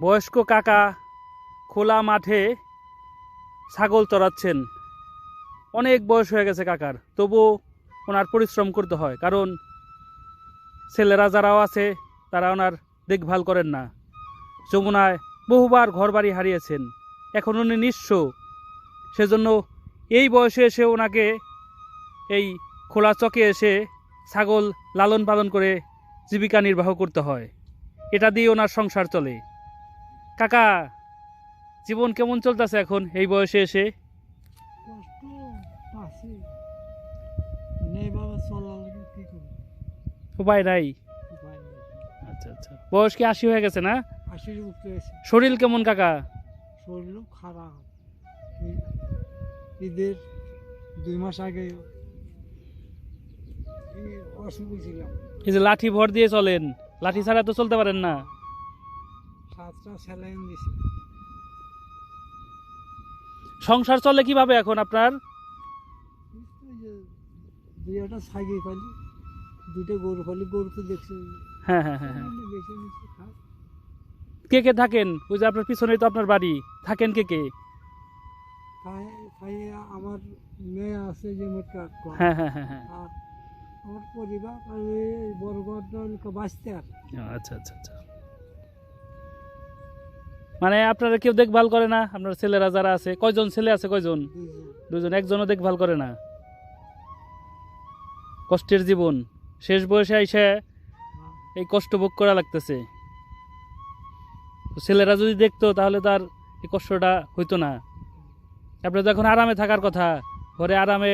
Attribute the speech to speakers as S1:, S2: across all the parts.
S1: বয়স্ক কাকা খোলা মাঠে ছাগল চড়াচ্ছেন। অনেক বয়স হয়ে গেছে কাকার তবু ওনার পরিশ্রম করতে হয়, কারণ ছেলেরা যারাও আছে, তারা ওনার দেখভাল করেন না। যমুনায় বহুবার ঘরবাড়ি হারিয়েছেন, এখন উনি নিঃস্ব। সেজন্য এই বয়সে এসে ওনাকে এই খোলা চকে এসে ছাগল লালন পালন করে জীবিকা নির্বাহ করতে হয়। এটা দিয়ে ওনার সংসার চলে। কাকা জীবন কেমন চলতেছে এখন? এই বয়সে এসে? উপায় নাই? আচ্ছা আচ্ছা। বয়স কি আশি হয়ে গেছে না? শরীর কেমন কাকা?
S2: শরীরও খারাপ। ঈদের দুই মাস আগে এই
S1: যে লাঠি ভর দিয়ে চলেন। লাঠি ছাড়া তো চলতে পারেন না।
S2: স্যালাইন দিছি।
S1: সংসার চলে কীভাবে এখন আপনার?
S2: এই যে দুই একটা ছাগি পালি দুইটা গরু পালি গরু তো দেখছি।
S1: হ্যাঁ হ্যাঁ হ্যাঁ হ্যাঁ। কে কে থাকেন? ওই যে আপনার পিছনেই তো আপনার বাড়ি। থাকেন কে কে?
S2: আমার মেয়ে আছে যে
S1: হ্যাঁ হ্যাঁ হ্যাঁ হ্যাঁ।
S2: আর আমার পরিবার আর বড় বাঁচতে আর।
S1: আচ্ছা আচ্ছা আচ্ছা। মানে আপনারা কেউ দেখভাল করে না? আপনার ছেলেরা যারা আছে কয়জন ছেলে আছে কয়জন? দুজন একজনও দেখভাল করে না। কষ্টের জীবন। শেষ বয়সে আইসে। এই কষ্ট ভোগ করা লাগতেছে। ছেলেরা যদি দেখতো তাহলে তার এই কষ্টটা হইতো না। আপনার তো এখন আরামে থাকার কথা ঘরে আরামে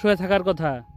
S1: শুয়ে থাকার কথা।